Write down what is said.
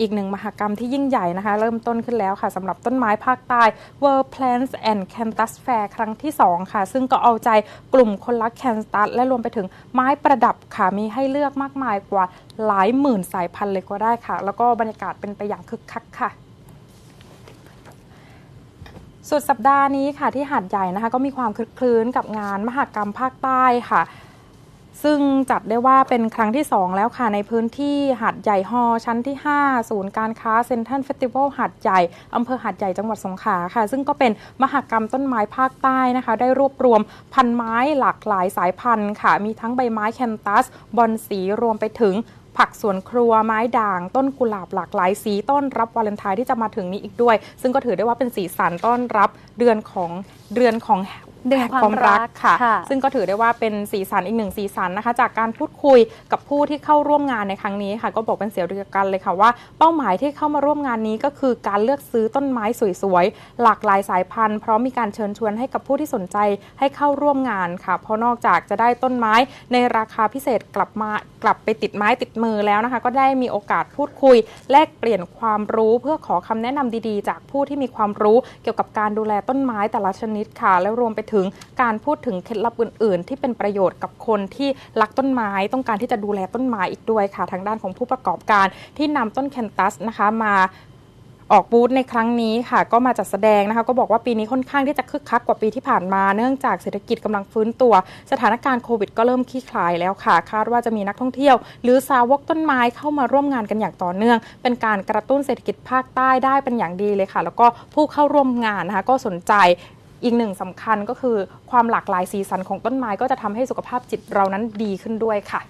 อีกหนึ่งมหกรรมที่ยิ่งใหญ่นะคะ เริ่มต้นขึ้นแล้วค่ะสำหรับต้นไม้ภาคใต้ World Plants and Cactus Fair ครั้งที่ 2 ค่ะ ซึ่งก็เอาใจกลุ่มคนรักแคนตัสและรวมไปถึงไม้ประดับค่ะมีให้เลือกมากมายกว่าหลายหมื่นสายพันธุ์เลยก็ได้ค่ะ แล้วก็บรรยากาศเป็นไปอย่างคึกคักค่ะสุดสัปดาห์นี้ค่ะที่หาดใหญ่นะคะ ก็มีความคลึกคลื้นกับงานมหกรรมภาคใต้ค่ะ ซึ่งจัดได้ว่าเป็นครั้งที่ 2 แล้วค่ะในพื้นที่หาดใหญ่ฮอชั้นที่ 5 ศูนย์การค้าเซ็นทรัลเฟสติวัลหาดใหญ่อำเภอหาดใหญ่จังหวัดสงขลาค่ะ ซึ่งก็เป็นมหกรรมต้นไม้ภาคใต้นะคะ ได้รวบรวมพันไม้หลากหลายสายพันธุ์ค่ะ มีทั้งใบไม้แคนตัส บอนสีรวมไปถึงผักสวนครัวไม้ด่าง ต้นกุหลาบหลากหลายสีต้อนรับวาเลนไทน์ที่จะมาถึงนี้อีกด้วย ซึ่งก็ถือได้ว่าเป็นสีสันต้อนรับเดือนของเดือนของ เดือนแห่งความรักค่ะค่ะ ซึ่งก็ถือได้ว่าเป็นสีสันอีกหนึ่งสีสันนะคะ จากการพูดคุยกับผู้ที่เข้าร่วมงานในครั้งนี้ค่ะ ก็บอกเป็นเสียงเดียวกันเลยค่ะว่า เป้าหมายที่เข้ามาร่วมงานนี้ก็คือการเลือกซื้อต้นไม้สวยๆ หลากหลายสายพันธุ์ พร้อมมีการเชิญชวนให้กับผู้ที่สนใจให้เข้าร่วมงานค่ะ เพราะนอกจากจะได้ต้นไม้ในราคาพิเศษกลับมากลับไปติดไม้ติดมือแล้วนะคะ ก็ได้มีโอกาสพูดคุย แลกเปลี่ยนความรู้เพื่อขอคำแนะนำดีๆ จากผู้ที่มีความรู้เกี่ยวกับการดูแลต้นไม้แต่ละชนิดค่ะ แล้วรวมไปถึงการพูดถึงเคล็ดลับอื่น ๆ ที่เป็นประโยชน์กับคนที่รักต้นไม้ ต้องการที่จะดูแลต้นไม้อีกด้วยค่ะ ทางด้านของผู้ประกอบการที่นำต้นแคนตัสนะคะมาออกบูธในครั้งนี้ค่ะ ก็มาจัดแสดงนะคะ ก็บอกว่าปีนี้ค่อนข้างที่จะคึกคักกว่าปีที่ผ่านมา เนื่องจากเศรษฐกิจกำลังฟื้นตัว สถานการณ์โควิดก็เริ่มคลี่คลายแล้วค่ะ คาดว่าจะมีนักท่องเที่ยว หรือสาวกต้นไม้เข้ามาร่วมงานกันอย่างต่อเนื่อง เป็นการกระตุ้นเศรษฐกิจภาคใต้ได้เป็นอย่างดีเลยค่ะ แล้วก็ผู้เข้าร่วมงานนะคะก็สนใจ อีกหนึ่งสำคัญก็คือความหลากหลายสีสันของต้นไม้ก็จะทำให้สุขภาพจิตเรานั้นดีขึ้นด้วยค่ะ